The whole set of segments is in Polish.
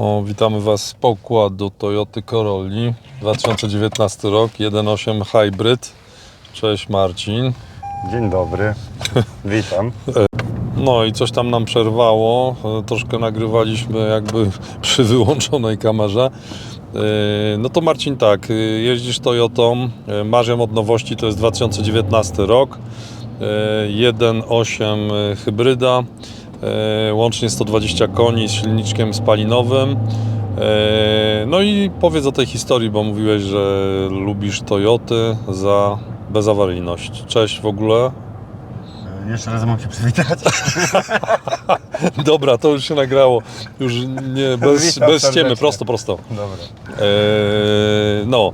O, witamy Was z pokładu Toyoty Corolli 2019 rok 1.8 Hybrid. Cześć Marcin. Dzień dobry, witam. No i coś tam nam przerwało. Troszkę nagrywaliśmy jakby przy wyłączonej kamerze. E, No to Marcin tak, e, jeździsz Toyotą, e, masz ją od nowości, to jest 2019 rok. E, 1.8 hybryda, łącznie 120 koni z silniczkiem spalinowym. E, No i powiedz o tej historii, bo mówiłeś, że lubisz Toyoty za bezawaryjność. Cześć w ogóle. Jeszcze raz mam się przywitać. Dobra, to już się nagrało. Już nie, bez, bez ściemy, serdecznie. prosto, prosto. Dobra. Eee, no.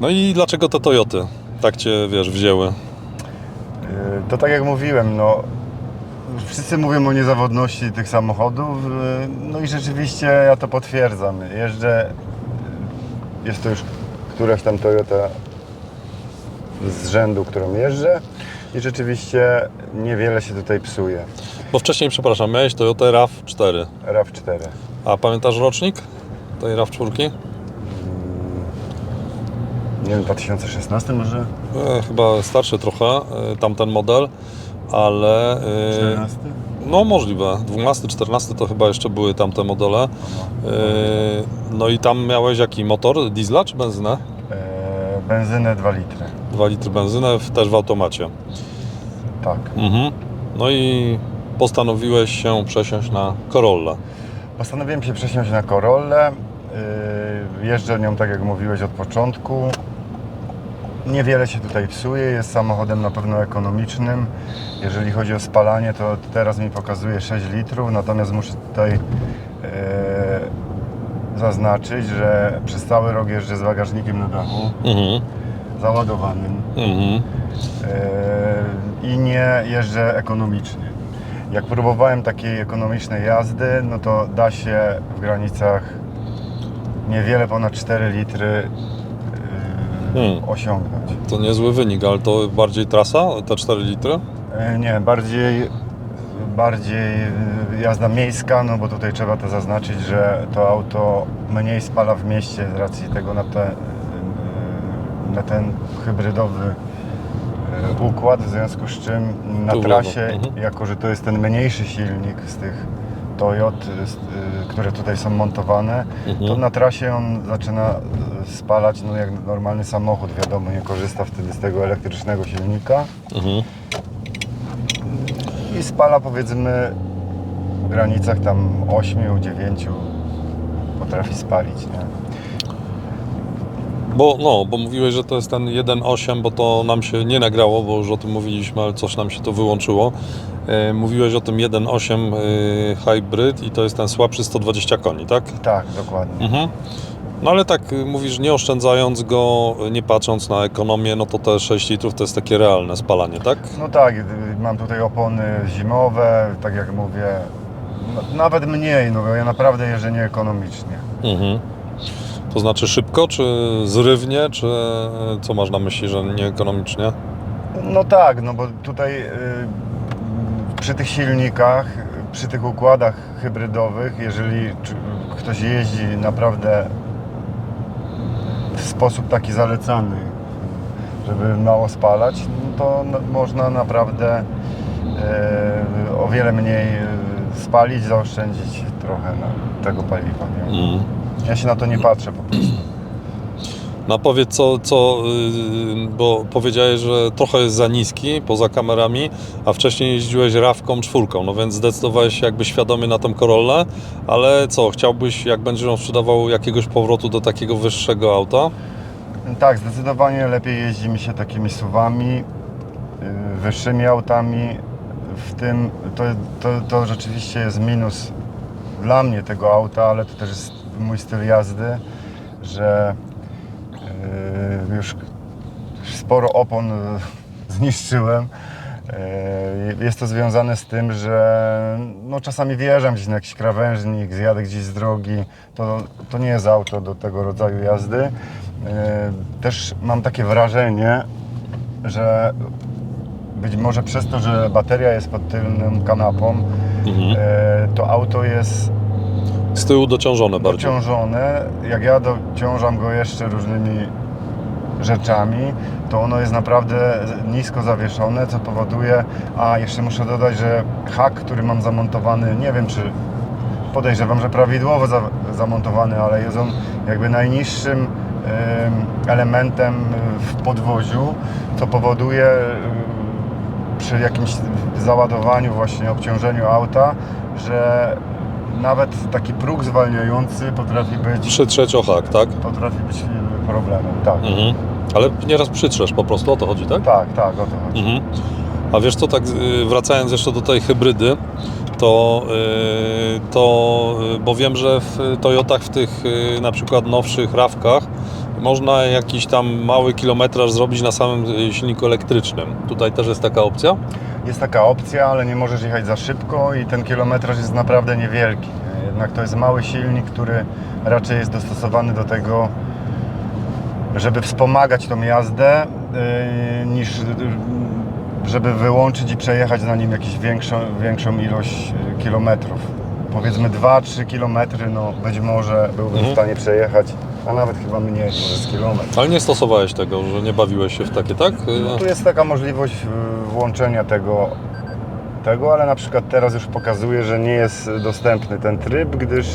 no i dlaczego te Toyoty tak cię, wiesz, wzięły? To tak jak mówiłem, no wszyscy mówią o niezawodności tych samochodów, y, no i rzeczywiście ja to potwierdzam. Jeżdżę, jest to już któraś tam Toyota z rzędu, którą jeżdżę i rzeczywiście niewiele się tutaj psuje. Bo wcześniej, przepraszam, miałeś Toyota RAV4. RAV4. A pamiętasz rocznik tej RAV4? Nie wiem, 2016 może? E, chyba starszy trochę, e, tamten model, ale... E, 14? no możliwe. 12, 14 to chyba jeszcze były tamte modele. E, no i tam miałeś jaki motor? Diesla czy benzynę? E, Benzynę 2 litry. 2 litry benzyny, w- też w automacie. Tak. Mhm. No i postanowiłeś się przesiąść na Corolla. Postanowiłem się przesiąść na Corollę. Yy, Jeżdżę nią, tak jak mówiłeś, od początku. Niewiele się tutaj psuje, jest samochodem na pewno ekonomicznym. Jeżeli chodzi o spalanie, to teraz mi pokazuje 6 litrów, natomiast muszę tutaj yy, zaznaczyć, że przez cały rok jeżdżę z bagażnikiem na dachu, Mhm. załadowanym. Mhm. Yy, i nie jeżdżę ekonomicznie. Jak próbowałem takiej ekonomicznej jazdy, no to da się w granicach niewiele ponad 4 litry Hmm. osiągnąć. To niezły wynik, ale to bardziej trasa, te 4 litry? Yy, nie, bardziej, bardziej yy, jazda miejska, no bo tutaj trzeba to zaznaczyć, że to auto mniej spala w mieście z racji tego na, te, yy, na ten hybrydowy układ, w związku z czym na Tu w trasie, mhm. jako że to jest ten mniejszy silnik z tych Toyot, z- yy, które tutaj są montowane, Mhm. to na trasie on zaczyna yy, spalać no jak normalny samochód, wiadomo, nie korzysta wtedy z tego elektrycznego silnika Mhm. i spala powiedzmy w granicach tam 8-9 potrafi spalić, nie? Bo, no, bo mówiłeś, że to jest ten 1.8, bo to nam się nie nagrało, bo już o tym mówiliśmy, ale coś nam się to wyłączyło. E, mówiłeś o tym 1.8 e, hybrid i to jest ten słabszy 120 koni, tak? Tak, dokładnie. Mhm. No ale tak y, mówisz, nie oszczędzając go, y, nie patrząc na ekonomię, no to te 6 litrów to jest takie realne spalanie, tak? No tak, y, mam tutaj opony zimowe, tak jak mówię, nawet mniej, no ja naprawdę jeżdżę nieekonomicznie. Mhm. To znaczy szybko, czy zrywnie, czy co masz na myśli, że nieekonomicznie? No tak, no bo tutaj y, przy tych silnikach, przy tych układach hybrydowych, jeżeli ktoś jeździ naprawdę w sposób taki zalecany, żeby mało spalać, no to można naprawdę y, o wiele mniej y, spalić, zaoszczędzić trochę na tego paliwa. Nie? Ja się na to nie patrzę po prostu. No powiedz co, co yy, bo powiedziałeś, że trochę jest za niski poza kamerami, a wcześniej jeździłeś rawką czwórką, no więc zdecydowałeś się jakby świadomie na tą Corollę, ale co, chciałbyś, jak będziesz ją sprzedawał, jakiegoś powrotu do takiego wyższego auta? Tak, zdecydowanie lepiej jeździ mi się takimi suwami, yy, wyższymi autami. W tym to, to, to rzeczywiście jest minus dla mnie tego auta, ale to też jest mój styl jazdy, że yy, już sporo opon yy, zniszczyłem. Yy, Jest to związane z tym, że no, czasami wjeżdżam gdzieś na jakiś krawężnik, zjadę gdzieś z drogi. To, to nie jest auto do tego rodzaju jazdy. Też mam takie wrażenie, że być może przez to, że bateria jest pod tylną kanapą, Mhm. e, to auto jest Z tyłu dociążone bardziej. dociążone. Jak ja dociążam go jeszcze różnymi rzeczami, to ono jest naprawdę nisko zawieszone, co powoduje, a jeszcze muszę dodać, że hak, który mam zamontowany, nie wiem czy podejrzewam, że prawidłowo za, zamontowany, ale jest on jakby najniższym em, elementem w podwoziu, co powoduje em, przy jakimś załadowaniu, właśnie obciążeniu auta, że nawet taki próg zwalniający potrafi być, Przytrzeć o hak, tak? potrafi być e, problemem. Tak, Mhm. Ale nieraz przytrzesz po prostu, o to chodzi, tak? tak, tak, o to chodzi. Mhm. A wiesz co, tak y, wracając jeszcze do tej hybrydy, to, y, to bo wiem, że w Toyotach w tych na przykład nowszych rawkach można jakiś tam mały kilometraż zrobić na samym silniku elektrycznym. Tutaj też jest taka opcja? Jest taka opcja, ale nie możesz jechać za szybko i ten kilometraż jest naprawdę niewielki. nie? Jednak to jest mały silnik, który raczej jest dostosowany do tego, żeby wspomagać tą jazdę, yy, niż żeby wyłączyć i przejechać na nim jakąś większą, większą ilość yy, kilometrów. Powiedzmy 2-3 kilometry, no być może byłbym Mhm. w stanie przejechać, a nawet chyba mniej, może z kilometr. Ale nie stosowałeś tego, że nie bawiłeś się w takie, tak? Y, Tu jest taka możliwość y, włączenia tego, tego, ale na przykład teraz już pokazuje, że nie jest dostępny ten tryb, gdyż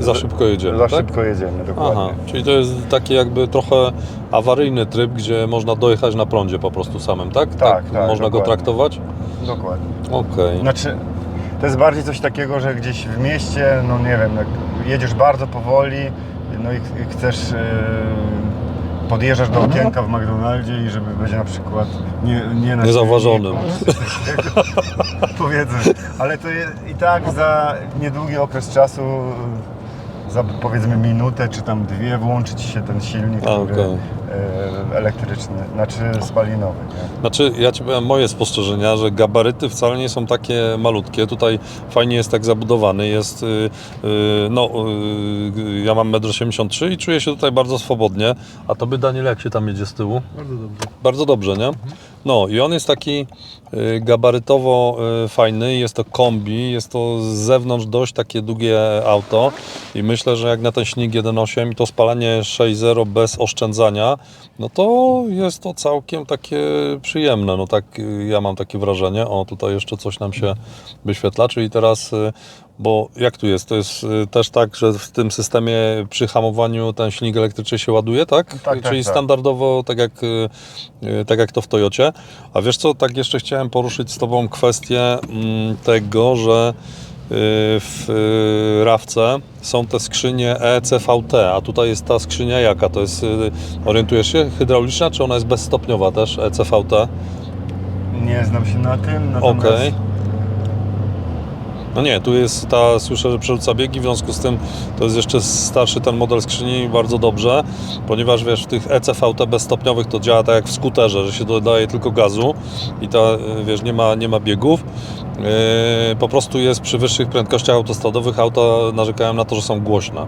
Za szybko jedziemy, za tak? szybko jedziemy, dokładnie. Aha, czyli to jest taki jakby trochę awaryjny tryb, gdzie można dojechać na prądzie po prostu samym, tak? Tak, tak, Można go dokładnie. traktować? Dokładnie. Okej. Znaczy, to jest bardziej coś takiego, że gdzieś w mieście, no nie wiem, jak jedziesz bardzo powoli, no i, chcesz, y, podjeżdżasz do okienka w McDonaldzie i żeby być na przykład nie, nie na Niezauważonym. Powiedzmy, ale to i tak za niedługi okres czasu, za powiedzmy minutę czy tam dwie włączyć się ten silnik A, który, okej. E, elektryczny, znaczy spalinowy. Nie? Znaczy, ja Ci powiem moje spostrzeżenia, że gabaryty wcale nie są takie malutkie. Tutaj fajnie jest tak zabudowany. Jest, y, y, no, y, ja mam 1,83 m i czuję się tutaj bardzo swobodnie. A to by Daniel, jak się tam jedzie z tyłu? Bardzo dobrze. Bardzo dobrze, nie? No i on jest taki gabarytowo fajny, jest to kombi, jest to z zewnątrz dość takie długie auto i myślę, że jak na ten śnig 1.8 i to spalanie 6.0 bez oszczędzania, no to jest to całkiem takie przyjemne, no tak y, ja mam takie wrażenie. O, tutaj jeszcze coś nam się wyświetla, czyli teraz y, bo jak tu jest? To jest y, też tak, że w tym systemie przy hamowaniu ten silnik elektryczny się ładuje, tak? tak, Czyli tak. standardowo, tak jak, tak jak to w Toyocie. A wiesz co, tak jeszcze chciałem poruszyć z Tobą kwestię mm, tego, że w y, rawce są te skrzynie ECVT, a tutaj jest ta skrzynia jaka? To jest, y, orientujesz się, hydrauliczna, czy ona jest bezstopniowa też, ECVT? Nie znam się na tym, natomiast Okej. No nie, tu jest ta, słyszę, że przerzuca biegi, w związku z tym to jest jeszcze starszy ten model skrzyni bardzo dobrze, ponieważ wiesz, w tych ECVT bezstopniowych to działa tak jak w skuterze, że się dodaje tylko gazu i ta, y, wiesz, nie ma, nie ma biegów. Yy, po prostu jest przy wyższych prędkościach autostradowych auta narzekają na to, że są głośne.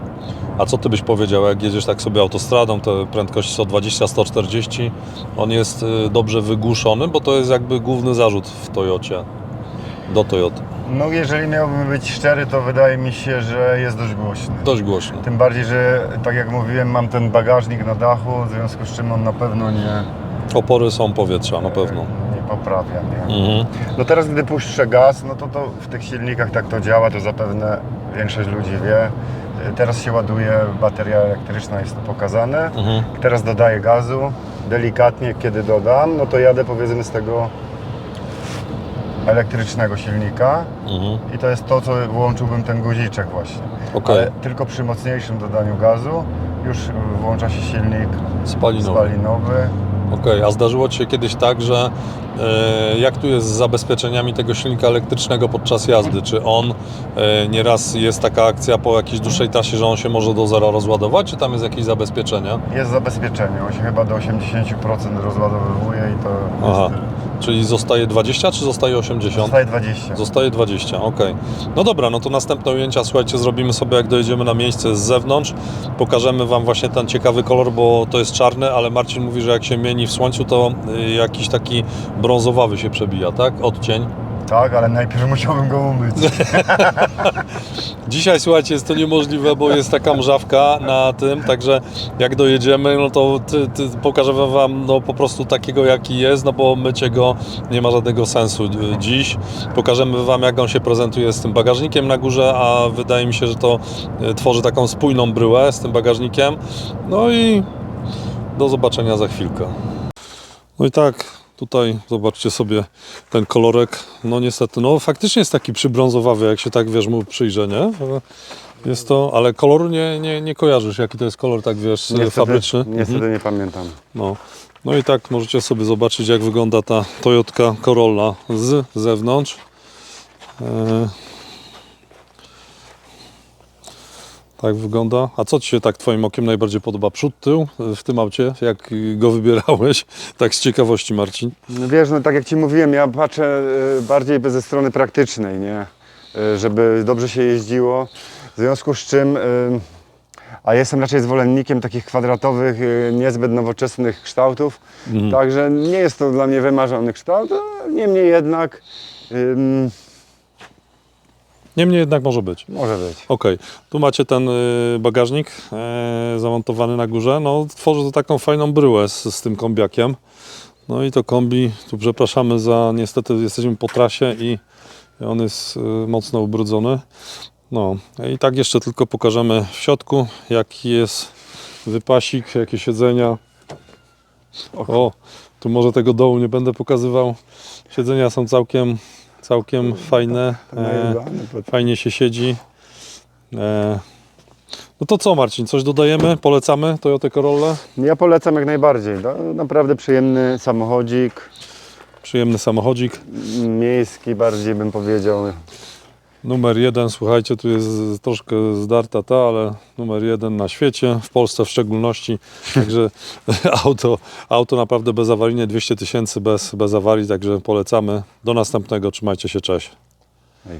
A co ty byś powiedział, jak jedziesz tak sobie autostradą, te prędkości 120-140, on jest y, dobrze wygłuszony, bo to jest jakby główny zarzut w Toyocie, do Toyoty. No jeżeli miałbym być szczery, to wydaje mi się, że jest dość głośny. Dość głośny. Tym bardziej, że tak jak mówiłem, mam ten bagażnik na dachu, w związku z czym on na pewno nie, Opory są powietrza, na pewno. nie poprawia. Nie? Mhm. No teraz, gdy puszczę gaz, no to, to w tych silnikach tak to działa, to zapewne większość ludzi wie. Teraz się ładuje bateria elektryczna, jest to pokazane. Mhm. Teraz dodaję gazu, delikatnie kiedy dodam, no to jadę powiedzmy z tego elektrycznego silnika Mhm. i to jest to, co włączyłbym ten guziczek właśnie. Okej. Ale tylko przy mocniejszym dodaniu gazu już włącza się silnik Spalinowy. spalinowy. Okej, a zdarzyło Ci się kiedyś tak, że jak tu jest z zabezpieczeniami tego silnika elektrycznego podczas jazdy? Czy on e, nieraz jest taka akcja po jakiejś dłuższej trasie, że on się może do zera rozładować, czy tam jest jakieś zabezpieczenie? Jest zabezpieczenie, on się chyba do 80% rozładowywuje i to Aha. Czyli zostaje 20, czy zostaje 80? Zostaje 20. Zostaje 20, ok. No dobra, no to następne ujęcia, słuchajcie, zrobimy sobie jak dojedziemy na miejsce z zewnątrz. Pokażemy Wam właśnie ten ciekawy kolor, bo to jest czarny, ale Marcin mówi, że jak się mieni w słońcu, to y, jakiś taki brązowawy się przebija, tak? Odcień. Tak, ale najpierw musiałbym go umyć. Dzisiaj, słuchajcie, jest to niemożliwe, bo jest taka mrzawka na tym, także jak dojedziemy, no to ty, ty, pokażemy Wam no, po prostu takiego, jaki jest, no bo mycie go nie ma żadnego sensu dziś. Pokażemy Wam, jak on się prezentuje z tym bagażnikiem na górze, a wydaje mi się, że to y, tworzy taką spójną bryłę z tym bagażnikiem. No i do zobaczenia za chwilkę. No i tak, tutaj zobaczcie sobie ten kolorek. No niestety, no faktycznie jest taki przybrązowawy, jak się tak wiesz mu przyjrzę, nie? Jest to, ale koloru nie, nie, nie kojarzysz, jaki to jest kolor, tak wiesz, fabryczny. Niestety Mhm. nie pamiętam. No. no i tak możecie sobie zobaczyć, jak wygląda ta Toyota Corolla z zewnątrz. E... Tak wygląda. A co Ci się tak Twoim okiem najbardziej podoba? Przód, tył e, w tym aucie? Jak go wybierałeś? Tak z ciekawości, Marcin. No wiesz, no tak jak Ci mówiłem, ja patrzę y, bardziej ze strony praktycznej, nie? Y, Żeby dobrze się jeździło. W związku z czym, y, a jestem raczej zwolennikiem takich kwadratowych, niezbyt nowoczesnych kształtów, Mhm. także nie jest to dla mnie wymarzony kształt, niemniej jednak ym, Niemniej jednak może być. może być. Okej, tu macie ten y, bagażnik e, zamontowany na górze. No, tworzy to taką fajną bryłę z, z tym kombiakiem. No i to kombi, tu przepraszamy za, niestety jesteśmy po trasie i on jest y, mocno ubrudzony. No i tak jeszcze tylko pokażemy w środku, jaki jest wypasik, jakie siedzenia. O, tu może tego dołu nie będę pokazywał. Siedzenia są całkiem, całkiem fajne. E, Najebany pod- Fajnie się siedzi. E, no to co Marcin, coś dodajemy? Polecamy Toyota Corolla? Ja polecam jak najbardziej. No, naprawdę przyjemny samochodzik, Przyjemny samochodzik. miejski bardziej bym powiedział. Numer jeden, słuchajcie, tu jest troszkę zdarta ta, ale numer jeden na świecie, w Polsce w szczególności. Także auto, auto naprawdę bezawaryjne, 200 tysięcy bez, bez awarii, także polecamy. Do następnego, trzymajcie się, cześć. Hej.